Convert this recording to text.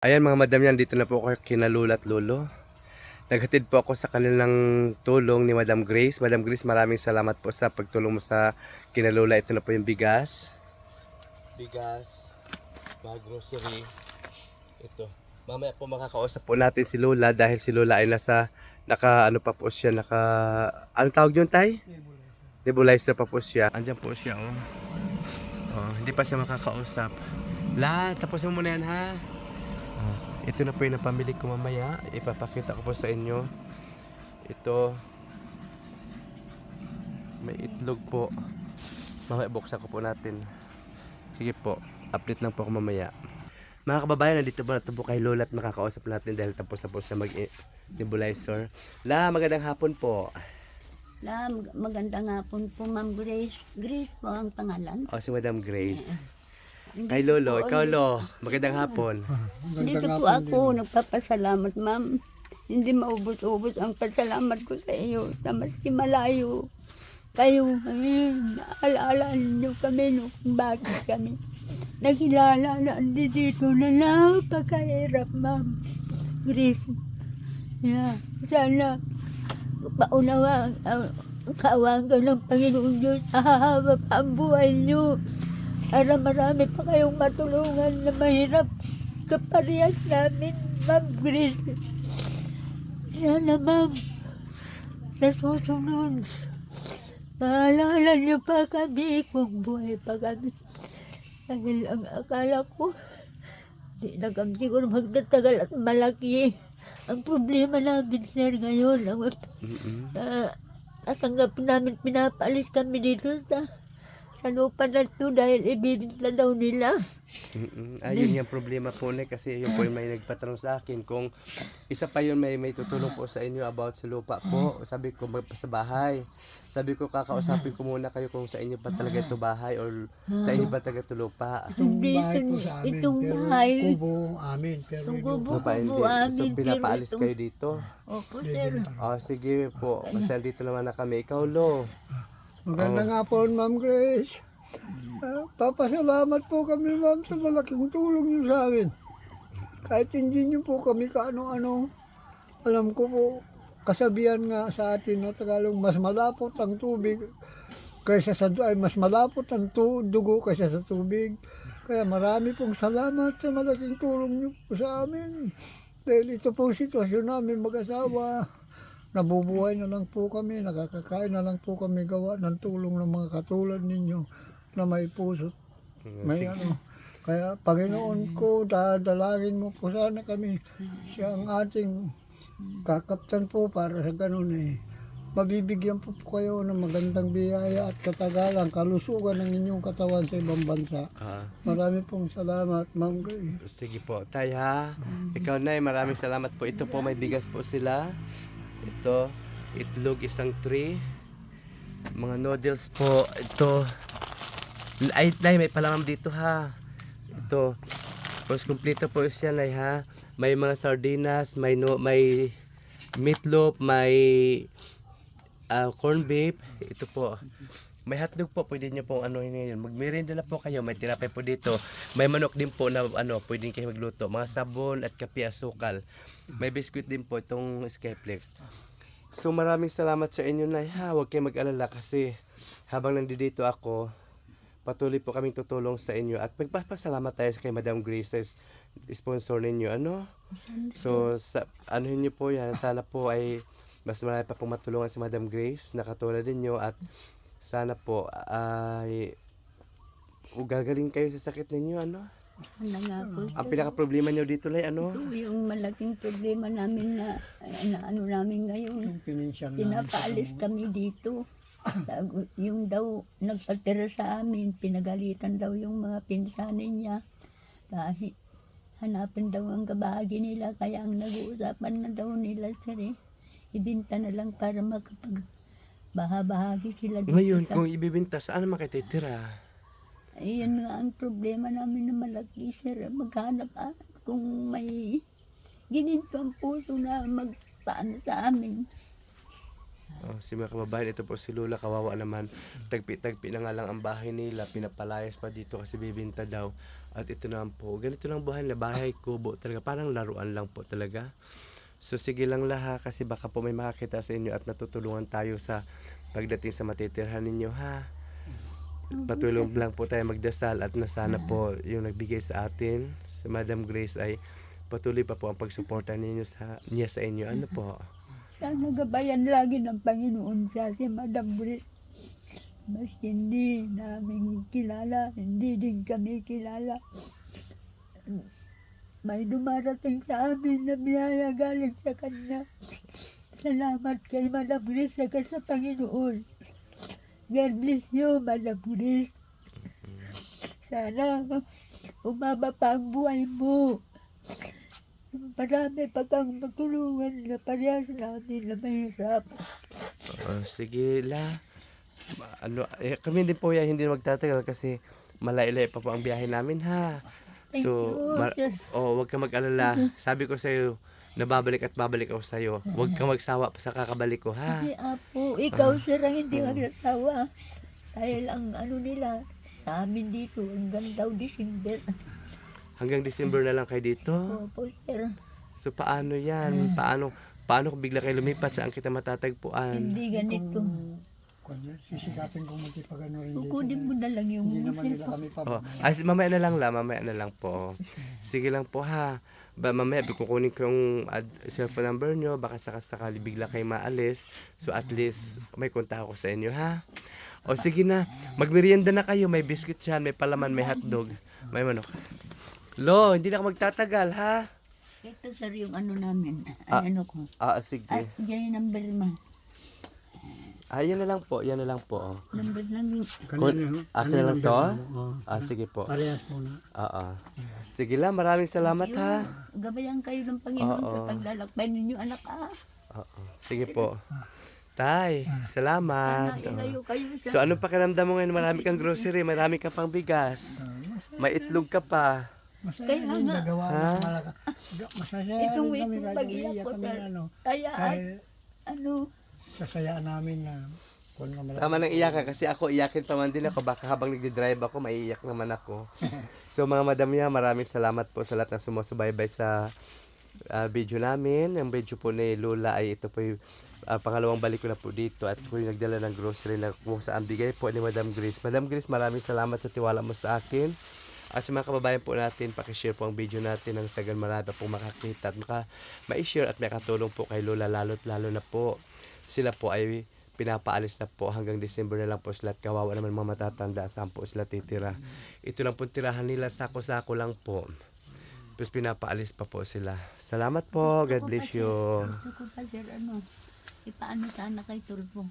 Ayan mga madam yan, dito na po ako kina Lula at Lolo. Naghatid po ako sa kanilang tulong ni Madam Grace. Madam Grace, maraming salamat po sa pagtulong mo sa kina Lula. Ito na po yung bigas. Bigas, mga grocery. Ito. Mamaya po makakausap po natin si Lola dahil si Lola ay nasa, naka ano pa po siya, naka, ano tawag yun tay? Nebulizer pa po siya. Andyan po siya oh. Oh, hindi pa siya makakausap. La, tapusin mo muna yan ha. Oh, ito na po yung napamili ko mamaya. Ipapakita ko po sa inyo. Ito. May itlog po. Mamaya buksan ko po natin. Sige po. Update lang po ako mamaya. Mga kababayan, nandito po na po kay Lola at makakausap natin dahil tapos na po siya mag-nebulizer. La, magandang hapon po. La, mag- magandang hapon po, Ma'am Grace. Grace po ang pangalan. O, si Madam Grace. Hindi Kay Lolo, ikaw Lo. Magandang hapon. Dito po ako, nagpapasalamat, Ma'am. Hindi maubos-ubos ang pasalamat ko sa iyo na maski malayo. Kayo, ay, naalala niyo kami no, kung bakit kami. Nakilala na dito na napakahirap, Ma'am. Grace. Yeah, sana paunawa ang kawagan ng Panginoon Diyos sa hahaba pa ang buhay niyo. Para marami pa kayong matulungan na mahirap kaparehas namin, Ma'am Grace. Sana, Ma'am, sa susunod, maalala niyo pa kami kung buhay pa kami. Dahil ang akala ko, di na kami siguro magtatagal at malaki. Ang problema namin, sir, ngayon, ang Mm-mm. na natanggap namin pinapaalis kami dito sa sa lupa na to dahil ibibigla daw nila. Mm-mm. Ayun yung problema po na kasi yun po yung may nagpatanong sa akin kung isa pa yun may may tutulong po sa inyo about sa lupa po. Sabi ko sa bahay. Sabi ko kakausapin ko muna kayo kung sa inyo pa talaga ito bahay or sa inyo pa talaga ito lupa. Itong bahay po sa amin, itong pero bahay. kubo amin, pero Itong yung kubo. Lupa hindi. Opo, amin, So pinapaalis kayo dito. Opo, sir. Oh, sige po. Kasi dito naman na kami. Ikaw, Lo. Maganda Oh. nga po, Ma'am Grace. Ah, papasalamat po kami, Ma'am, sa malaking tulong niyo sa amin. Kahit hindi niyo po kami kaano-ano, alam ko po, kasabihan nga sa atin na Tagalog, mas malapot ang tubig kaysa sa ay mas malapot ang tu, dugo kaysa sa tubig. Kaya marami pong salamat sa malaking tulong niyo po sa amin. Dahil ito po sitwasyon namin mag-asawa. Nabubuhay na lang po kami, nakakakain na lang po kami gawa ng tulong ng mga katulad ninyo na may puso, may Sige. ano. Kaya Panginoon ko, dadalangin mo po sana kami. Siya ang ating kakaptan po para sa ganun eh. Mabibigyan po po kayo ng magandang biyaya at katagalan, kalusugan ng inyong katawan sa ibang bansa. Ah, Marami pong salamat, Ma'am Grace. sige po. Tay ha. Ikaw, Nay. Maraming salamat po. Ito po may bigas po sila. Ito. Itlog isang tray. Mga noodles po. Ito. Ay, Nay, may palamam dito ha. Ito. Tapos kumpleto po siya, Nay ha. May mga sardinas, may no, may meatloaf, may ah, corn beef. Ito po. May hotdog po, pwede nyo pong ano ngayon. Magmerienda na po kayo, may tinapay po dito. May manok din po na ano, pwede kayo magluto. Mga sabon at kape asukal. May biscuit din po itong Skyflex. So maraming salamat sa inyo na ha. Huwag kayong mag-alala kasi habang nandito ako, patuloy po kaming tutulong sa inyo at magpapasalamat tayo kay Madam Grace sponsor ninyo. Ano? So, sa, ano niyo po yan, sana po ay mas marami pa pong matulungan si Madam Grace na katulad ninyo at sana po ay gagaling kayo sa sakit ninyo, ano? Sana nga po, Ang sir. pinaka problema niyo dito lay ano? Ito yung malaking problema namin na, na ano namin ngayon. Yung pinensyon na Pinapaalis kami dito. Yung daw nagpatira sa amin, pinagalitan daw yung mga pinsanin niya. Dahil hanapin daw ang kabahagi nila, kaya ang nag-uusapan na daw nila sir eh. Ibinta na lang para makapag bahagi sila dito Ngayon, sa- kung ibibinta, saan naman kayo titira? Ayun nga ang problema namin na malaki sir. Maghanap ah, kung may gininto ang puso na magpaano sa amin. Oh, si mga kababayan, ito po si Lula, kawawa naman. Tagpi-tagpi na nga lang ang bahay nila, pinapalayas pa dito kasi bibinta daw. At ito naman po, ganito lang buhay nila, bahay kubo talaga, parang laruan lang po talaga. So sige lang laha kasi baka po may makakita sa inyo at natutulungan tayo sa pagdating sa matitirhan ninyo ha. Patuloy lang po tayo magdasal at na sana po yung nagbigay sa atin, si Madam Grace ay patuloy pa po ang pagsuporta ninyo sa niya sa inyo. Ano po? Sana gabayan lagi ng Panginoon siya si Madam Grace. Maski hindi namin kilala, hindi din kami kilala. May dumarating sa amin na biyaya galing sa Kanya. Salamat kay Madam Grace at sa Panginoon. God bless you, Madam Grace. Sana umaba pa ang buhay mo. Marami pa kang matulungan na parehas namin na mahirap. Oh, sige la. Ano, eh, kami din po yan hindi magtatagal kasi malaylay pa po ang biyahe namin ha. Thank So, you, ma- sir. oh, wag ka mag-alala. Sabi ko sa iyo, nababalik at babalik ako sa iyo. Wag kang magsawa pa sa kakabalik ko ha. Kasi apo, ikaw sir ang hindi magsasawa. Dahil ang ano nila, sa amin dito, hanggang daw December. Hanggang December na lang kayo dito. Opo sir, So paano 'yan? Paano paano kung bigla kayo lumipat saan kita matatagpuan? hindi ganito. Kanya, sisikapin kong magkipag-ano rin dito. Kukunin mo na lang yung Hindi naman nila kami pa. Oh, ay, mamaya na lang la, mamaya na lang po. Sige lang po ha. Ba, mamaya kukunin ko yung ad- cellphone number nyo, baka sakasakali bigla kayo maalis. So at least may kontak ako sa inyo ha. O sige na, magmerienda na kayo, may biscuit yan, may palaman, may hotdog, may manok. Lo, hindi na ako magtatagal ha. Ito sir yung ano namin. Ah. Ano ko. Ah, sige. At yan yung number mo. Ah, yan na lang po, yan na lang po. oh. Number lang yung Kanina, akin na lang to? Oh, Ah, sige po. parehas muna. Oo. Sige lang, maraming salamat ha. gabayan kayo ng Panginoon sa Oo. paglalakbay ninyo anak ah. Oo. Sige po. Tay, salamat. Sana ilayo kayo sa So anong pakiramdam mo ngayon? Marami kang grocery, marami ka pang bigas. May itlog ka pa. Masaya Kaya rin nga. nagawa Ha? ng malaka. Masaya Itong rin kami itong kahit pag-iyak iiyak ko, kami sir. ano. kaya at Kahit ano sasayaan namin na kung na malaki. Tama nang iyakan kasi ako iyakin pa man din ako. Baka habang nagdi-drive ako, maiiyak naman ako. So mga madam niya, maraming salamat po sa lahat ng sumusubaybay sa ah, video namin. Ang video po ni Lola ay ito po yung ah, pangalawang balik ko na po dito at po yung nagdala ng grocery na kung saan bigay po ni Madam Grace. Madam Grace, maraming salamat sa tiwala mo sa akin. At sa mga kababayan po natin, pakishare po ang video natin ng sagan marami po makakita at maka, ma-share at makatulong po kay Lola lalo't lalo na po sila po ay pinapaalis na po hanggang December na lang po sila at kawawa naman mga matatanda saan po sila titira. Ito lang po tirahan nila, sako-sako lang po. Tapos pinapaalis pa po sila. Salamat po. God bless you. Gusto ko pa sir ano. Ipaano sana kay Tulfo.